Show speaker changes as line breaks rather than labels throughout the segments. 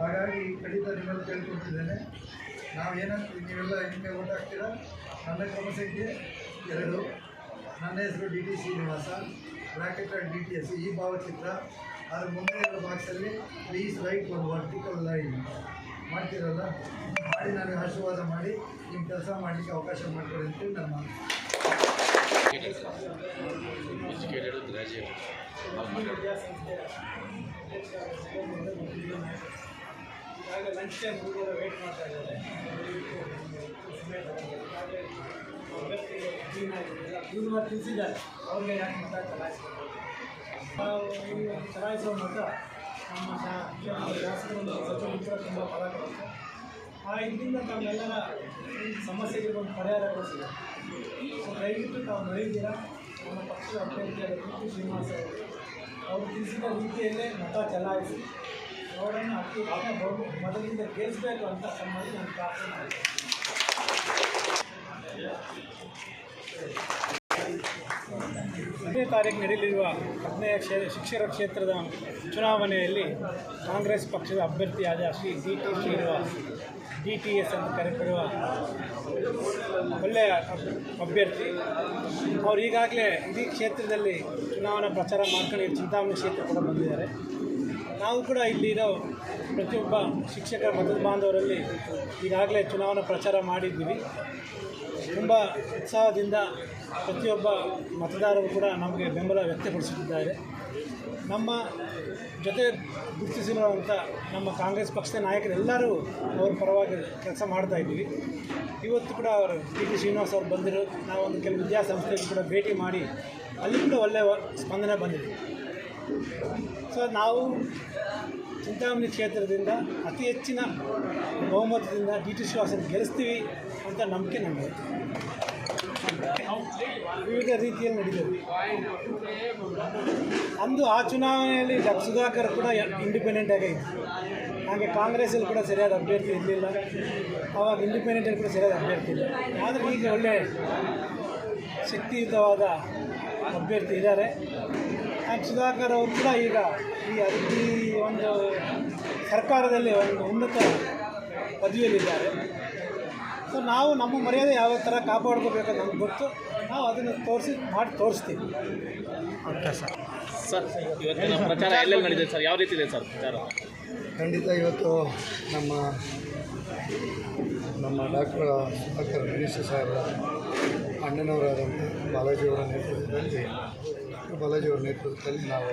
ಹಾಗಾಗಿ ಖಂಡಿತ ನಿಮ್ಮಲ್ಲಿ ಕೇಳ್ಕೊಂಡಿದ್ದೇನೆ ನಾವು ಏನಂತ ನೀವೆಲ್ಲ ಹಿಂದೆ ಓಟ್ ಹಾಕ್ತೀರಾ? ನನ್ನ ಕ್ರಮ ಸಂಖ್ಯೆ ಎರಡು. ನನ್ನ ಹೆಸರು D T Srinivasa. Bracket D T S ಈ ಭಾವಚಿತ್ರ ಅದ್ರ ಮುಂದೆ ಇರೋ ಬಾಕ್ಸಲ್ಲಿ ಪ್ಲೀಸ್ ರೈಟ್ ಒಂದು ವರ್ಟಿಕಲ್ ಲೈನ್ ಮಾಡ್ತೀರಲ್ಲ? ಮಾಡಿ ನನಗೆ ಆಶೀರ್ವಾದ ಮಾಡಿ ನಿಮ್ಮ ಕೆಲಸ ಮಾಡಲಿಕ್ಕೆ ಅವಕಾಶ ಮಾಡಿಕೊಡಿ ಅಂತೇಳಿ ನನ್ನ
ಲಂಚ್ ಟೈಮ್ ಹುಡುಗರು ವೇಟ್ ಮಾಡ್ತಾ ಇದ್ದಾರೆ. ಇವ್ರು ತಿಳಿಸಿದ್ದಾರೆ ಅವ್ರಿಗೆ ಯಾಕೆ ಮತ ಚಲಾಯಿಸ್ಬೇಕು? ನಾವು ಚಲಾಯಿಸುವ ಮತ ನಮ್ಮ ಶಾಸಕರು ಸಚಿವರು ತುಂಬ ಫಲ ಕೊಡುತ್ತೆ. ಆ ಇದರಿಂದ ತಮ್ಮೆಲ್ಲರ ಸಮಸ್ಯೆಗೆ ಒಂದು ಪರಿಹಾರ ಕೊಡಿಸಿದೆ ಸೊ ದಯವಿಟ್ಟು ತಾವು ನಡೆಯುತ್ತೀರಾ ನಮ್ಮ ಪಕ್ಷದ ಅಭ್ಯರ್ಥಿಯಾದ ಪಿ ಶ್ರೀನಿವಾಸ ಅವರು. ಅವರು ತಿಳಿಸಿದ ರೀತಿಯಲ್ಲೇ ಮತ ಚಲಾಯಿಸಿ ಅವರನ್ನು ಅತಿ ಮೊದಲಿಂದ ಗೆಲ್ಲಿಸಬೇಕು ಅಂತ ತಮ್ಮಲ್ಲಿ ನಾನು ಪ್ರಾರ್ಥನೆ ಹದಿನೈದು ತಾರೀಕು ನಡೆಯಲಿರುವ ಹದಿನೈದು ಕ್ಷೇ, ಶಿಕ್ಷಕರ ಕ್ಷೇತ್ರದ ಚುನಾವಣೆಯಲ್ಲಿ ಕಾಂಗ್ರೆಸ್ ಪಕ್ಷದ ಅಭ್ಯರ್ಥಿಯಾದ Shri D T Srinivas, D T S ಅಂತ ಕರೆಕರುವ ಒಳ್ಳೆಯ ಅಭ್ಯರ್ಥಿ. ಅವರು ಈಗಾಗಲೇ ಇಡೀ ಕ್ಷೇತ್ರದಲ್ಲಿ ಚುನಾವಣಾ ಪ್ರಚಾರ ಮಾಡ್ಕೊಂಡು ಚಿಂತಾಮಣಿ ಕ್ಷೇತ್ರ ಕೂಡ ಬಂದಿದ್ದಾರೆ. ನಾವು ಕೂಡ ಇಲ್ಲಿರೋ ಪ್ರತಿಯೊಬ್ಬ ಶಿಕ್ಷಕ ಮತದ ಬಾಂಧವರಲ್ಲಿ ಈಗಾಗಲೇ ಚುನಾವಣಾ ಪ್ರಚಾರ ಮಾಡಿದ್ದೀವಿ. ತುಂಬ ಉತ್ಸಾಹದಿಂದ ಪ್ರತಿಯೊಬ್ಬ ಮತದಾರರು ಕೂಡ ನಮಗೆ ಬೆಂಬಲ ವ್ಯಕ್ತಪಡಿಸುತ್ತಿದ್ದಾರೆ. ನಮ್ಮ ಜೊತೆ ಗುರುತಿಸಿರುವಂಥ ನಮ್ಮ ಕಾಂಗ್ರೆಸ್ ಪಕ್ಷದ ನಾಯಕರೆಲ್ಲರೂ ಅವ್ರ ಪರವಾಗಿ ಕೆಲಸ ಮಾಡ್ತಾ ಇದ್ದೀವಿ. ಇವತ್ತು ಕೂಡ ಅವರು ಟಿ ಟಿ ಶ್ರೀನಿವಾಸ್ ಅವರು ಬಂದರು ನಾವೊಂದು ಕೆಲವು ವಿದ್ಯಾಸಂಸ್ಥೆಗೆ ಕೂಡ ಭೇಟಿ ಮಾಡಿ ಅಲ್ಲಿ ಕೂಡ ಒಳ್ಳೆಯ ಸ್ಪಂದನೆ ಬಂದಿದೆ. ಸೊ ನಾವು ಚಿಂತಾಮಣಿ ಕ್ಷೇತ್ರದಿಂದ ಅತಿ ಹೆಚ್ಚಿನ ಬಹುಮತದಿಂದ ಡಿ ಟಿ ಶ್ರೀನಿವಾಸನ್ ಗೆಲ್ಲಿಸ್ತೀವಿ ಅಂತ ನಂಬಿಕೆ ನಮಗೆ. ವಿವಿಧ ರೀತಿಯಲ್ಲಿ ನಡೆದಿದೆ ಅಂದು ಆ ಚುನಾವಣೆಯಲ್ಲಿ ಸುಧಾಕರ್ ಕೂಡ ಇಂಡಿಪೆಂಡೆಂಟ್ ಆಗೇ ಇತ್ತು ಹಾಗೆ ಕಾಂಗ್ರೆಸ್ಸಲ್ಲಿ ಕೂಡ ಸರಿಯಾದ ಅಭ್ಯರ್ಥಿ ಇರಲಿಲ್ಲ. ಅವಾಗ ಇಂಡಿಪೆಂಡೆಂಟಲ್ಲಿ ಕೂಡ ಸರಿಯಾದ ಅಭ್ಯರ್ಥಿ ಇಲ್ಲ. ಆದರೆ ಈಗ ಒಳ್ಳೆ ಶಕ್ತಿಯುತವಾದ ಅಭ್ಯರ್ಥಿ ಇದ್ದಾರೆ. ಆ್ಯಂಡ್ ಸುಧಾಕರ್ ಅವರು ಕೂಡ ಈಗ ಈ ಅತಿ ಒಂದು ಸರ್ಕಾರದಲ್ಲಿ ಒಂದು ಉನ್ನತ ಪದವಿಯಲ್ಲಿದ್ದಾರೆ. ಸೊ ನಾವು ನಮ್ಮ ಮರ್ಯಾದೆ ಯಾವ ಥರ ಕಾಪಾಡ್ಕೋಬೇಕು ನಮ್ಗೆ ಗೊತ್ತು. ನಾವು ಅದನ್ನು ತೋರಿಸಿ ಮಾಡಿ ತೋರಿಸ್ತೀವಿ.
ಸರ್ ಇವತ್ತಿನ ಪ್ರಚಾರ ಎಲ್ಲೆಲ್ಲಿ ನಡೆದಿದೆ ಸರ್? ಯಾವ ರೀತಿ ಇದೆ ಸರ್ ಪ್ರಚಾರ?
ಖಂಡಿತ ಇವತ್ತು ನಮ್ಮ ನಮ್ಮ ಡಾಕ್ಟರ್ ಸುಧಾಕರ್ ಗಣೇಶ ಸಾಹೇಬರ ಅಣ್ಣನವರಾದಂಥ ಬಾಲಾಜಿಯವರ ನೇತೃತ್ವದಲ್ಲಿ ಡಾಕ್ಟರ್ ಬಾಲಾಜಿಯವರ ನೇತೃತ್ವದಲ್ಲಿ ನಾವು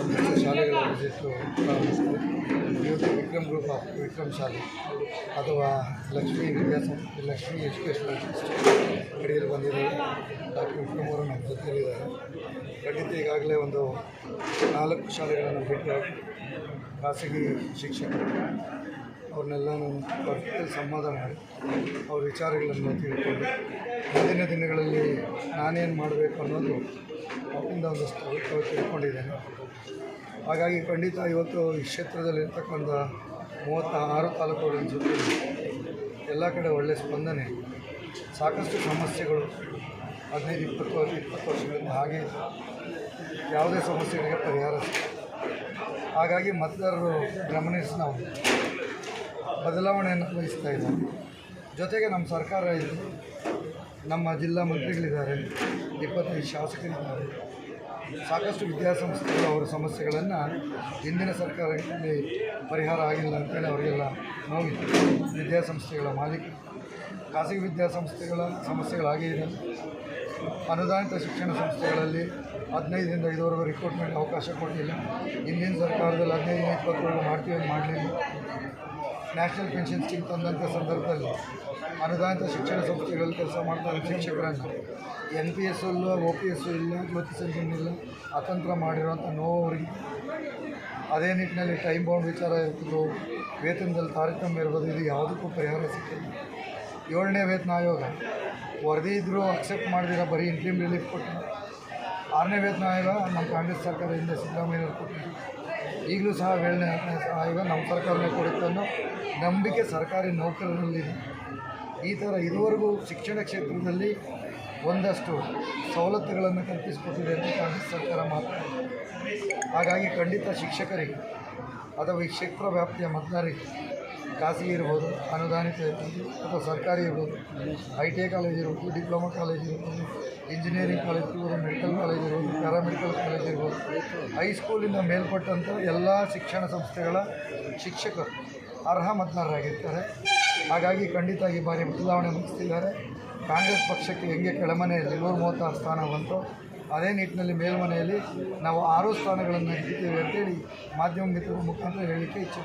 ಒಂದಷ್ಟು ಶಾಲೆಗಳ ವಿಸಿಟ್ಟು ಇವತ್ತು ವಿಕ್ರಮ್ ಗ್ರೂಪ್ ಆಫ್ ವಿಕ್ರಮ್ ಶಾಲೆ ಅಥವಾ ಲಕ್ಷ್ಮೀ ವಿದ್ಯಾಸಂಸ್ಥೆ ಲಕ್ಷ್ಮೀ ಎಜುಕೇಷನ್ ಅಡಿಯಲ್ಲಿ ಬಂದಿದೆ. ಡಾಕ್ಟರ್ ವಿಕ್ರಮ್ ಅವರು ನಮ್ಮ ಜೊತೆಯಲ್ಲಿದ್ದಾರೆ ಖಂಡಿತ ಈಗಾಗಲೇ ಒಂದು ನಾಲ್ಕು ಶಾಲೆಗಳನ್ನು ಬಿಟ್ಟು ಖಾಸಗಿ ಶಿಕ್ಷಕರು ಅವ್ರನ್ನೆಲ್ಲ ನಾನು ಸಂವಾದ ಮಾಡಿ ಅವ್ರ ವಿಚಾರಗಳನ್ನು ತಿಳ್ಕೊಂಡು ಮುಂದಿನ ದಿನಗಳಲ್ಲಿ ನಾನೇನು ಮಾಡಬೇಕು ಅನ್ನೋದು ಅವರಿಂದ ಒಂದಷ್ಟು ತಿಳ್ಕೊಂಡಿದ್ದೇನೆ ಹಾಗಾಗಿ ಖಂಡಿತ ಇವತ್ತು ಈ ಕ್ಷೇತ್ರದಲ್ಲಿರ್ತಕ್ಕಂಥ ಮೂವತ್ತ ಆರು ತಾಲೂಕುಗಳ ಜೊತೆ ಎಲ್ಲ ಕಡೆ ಒಳ್ಳೆಯ ಸ್ಪಂದನೆ, ಸಾಕಷ್ಟು ಸಮಸ್ಯೆಗಳು ಹದಿನೈದು, ಇಪ್ಪತ್ತು ವರ್ಷ, ಇಪ್ಪತ್ತು ವರ್ಷಗಳಿಂದ ಹಾಗೆ. ಯಾವುದೇ ಸಮಸ್ಯೆಗಳಿಗೆ ಪರಿಹಾರ ಹಾಗಾಗಿ ಮತದಾರರು ಗಮನಿಸಿ ನಾವು ಬದಲಾವಣೆಯನ್ನು ವಹಿಸ್ತಾ ಇದ್ದಾರೆ. ಜೊತೆಗೆ ನಮ್ಮ ಸರ್ಕಾರ ಇದೆ ನಮ್ಮ ಜಿಲ್ಲಾ ಮಂತ್ರಿಗಳಿದ್ದಾರೆ. ಇಪ್ಪತ್ತೈದು ಶಾಸಕರಿದ್ದಾರೆ. ಸಾಕಷ್ಟು ವಿದ್ಯಾಸಂಸ್ಥೆಗಳು ಅವರ ಸಮಸ್ಯೆಗಳನ್ನು ಹಿಂದಿನ ಸರ್ಕಾರದಲ್ಲಿ ಪರಿಹಾರ ಆಗಿಲ್ಲ ಅಂತೇಳಿ ಅವರಿಗೆಲ್ಲ ನೋವಿದೆ. ವಿದ್ಯಾಸಂಸ್ಥೆಗಳ ಮಾಲೀಕ, ಖಾಸಗಿ ವಿದ್ಯಾಸಂಸ್ಥೆಗಳ ಸಮಸ್ಯೆಗಳಾಗೇ ಇದೆ. ಅನುದಾನಿತ ಶಿಕ್ಷಣ ಸಂಸ್ಥೆಗಳಲ್ಲಿ ಹದಿನೈದರಿಂದ ಐದುವರೆಗೂ ರಿಕ್ರೂಟ್ಮೆಂಟ್ ಅವಕಾಶ ಕೊಟ್ಟಿಲ್ಲ. ಹಿಂದಿನ ಸರ್ಕಾರದಲ್ಲಿ ಹದಿನೈದು ಇಪ್ಪತ್ತರವರೆಗೂ ಮಾಡ್ತೀವಿ ಮಾಡಲಿಲ್ಲ. ನ್ಯಾಷನಲ್ ಪೆನ್ಷನ್ ಸ್ಕೀಮ್ ತಂದಂಥ ಸಂದರ್ಭದಲ್ಲಿ ಅನುದಾನಿತ ಶಿಕ್ಷಣ ಸಂಸ್ಥೆಗಳಲ್ಲಿ ಕೆಲಸ ಮಾಡ್ತಾ ಇರೋ ಶಿಕ್ಷಕರನ್ನು ಎನ್ ಪಿ ಎಸ್ ಇಲ್ಲ ಒ ಪಿ ಎಸ್ ಇಲ್ಲ, ಜ್ಯೋತಿ ಸಂಜೀವನಿ ಇಲ್ಲ, ಅತಂತ್ರ ಮಾಡಿರುವಂಥ ನೋವು ಅದೇ ನಿಟ್ಟಿನಲ್ಲಿ ಟೈಮ್ ಬೌಂಡ್ ವಿಚಾರ ಇರ್ಬೋದು ವೇತನದಲ್ಲಿ ತಾರತಮ್ಯ ಇರ್ಬೋದು, ಇದು ಯಾವುದಕ್ಕೂ ಪರಿಹಾರ ಸಿಕ್ಕಿಲ್ಲ. ಏಳನೇ ವೇತನ ಆಯೋಗ, ವರದಿ ಇದ್ದರೂ ಅಕ್ಸೆಪ್ಟ್ ಮಾಡಿದಿರ, ಬರೀ ಇಂಟ್ರೀಮ್ ರಿಲೀಫ್ ಕೊಟ್ಟು ಆರನೇ ವೇತನ ಆಯೋಗ ನಮ್ಮ ಕಾಂಗ್ರೆಸ್ ಸರ್ಕಾರದಿಂದ ಸಿದ್ದರಾಮಯ್ಯವ್ರು ಕೊಟ್ಟಿದ್ರು. ಈಗಲೂ ಸಹ ವೇಳೆ ಆಯೋಗ ನಮ್ಮ ಸರ್ಕಾರನೇ ಕೊಡುತ್ತೆ ಅನ್ನೋ ನಂಬಿಕೆ ಸರ್ಕಾರಿ ನೌಕರರಲ್ಲಿದೆ. ಈ ಥರ ಇದುವರೆಗೂ ಶಿಕ್ಷಣ ಕ್ಷೇತ್ರದಲ್ಲಿ ಒಂದಷ್ಟು ಸವಲತ್ತುಗಳನ್ನು ಕಲ್ಪಿಸಿಕೊಟ್ಟಿದೆ ಅಂತ ಕಾಂಗ್ರೆಸ್ ಸರ್ಕಾರ ಮಾತಾಡಿದೆ ಹಾಗಾಗಿ ಖಂಡಿತ ಶಿಕ್ಷಕರಿಗೆ ಅಥವಾ ಈ ಕ್ಷೇತ್ರ ವ್ಯಾಪ್ತಿಯ ಮತದಾರರಿಗೆ ಖಾಸಗಿ ಇರ್ಬೋದು, ಅನುದಾನಿತ ಇರ್ಬೋದು, ಅಥವಾ ಸರ್ಕಾರಿ ಇರ್ಬೋದು ಐ ಟಿ ಐ ಕಾಲೇಜ್ ಇರ್ಬೋದು ಡಿಪ್ಲೊಮಾ ಕಾಲೇಜ್ ಇರ್ಬೋದು ಇಂಜಿನಿಯರಿಂಗ್ ಕಾಲೇಜ್ ಇರ್ಬೋದು ಮೆಡಿಕಲ್ ಕಾಲೇಜ್ ಇರ್ಬೋದು ಪ್ಯಾರಾಮೆಡಿಕಲ್ ಕಾಲೇಜ್ ಇರ್ಬೋದು ಹೈಸ್ಕೂಲಿಂದ ಮೇಲ್ಪಟ್ಟಂಥ ಎಲ್ಲ ಶಿಕ್ಷಣ ಸಂಸ್ಥೆಗಳ ಶಿಕ್ಷಕರು ಅರ್ಹ ಮತದಾರರಾಗಿರ್ತಾರೆ. ಹಾಗಾಗಿ ಖಂಡಿತ ಈ ಬಾರಿ ಬದಲಾವಣೆ ಮುಗಿಸ್ತಿದ್ದಾರೆ. ಕಾಂಗ್ರೆಸ್ ಪಕ್ಷಕ್ಕೆ ಹೆಂಗೆ ಕೆಳಮನೆಯಲ್ಲಿ ನೂರು ಮೂವತ್ತಾರು ಸ್ಥಾನ ಬಂತು, ಅದೇ ನಿಟ್ಟಿನಲ್ಲಿ ಮೇಲ್ಮನೆಯಲ್ಲಿ ನಾವು ಆರು ಸ್ಥಾನಗಳನ್ನು ಗೆದ್ದಿದ್ದೇವೆ ಅಂತೇಳಿ ಮಾಧ್ಯಮ ಮಿತ್ರರ ಮುಖಾಂತರ ಹೇಳಲಿಕ್ಕೆ ಇಚ್ಛೆ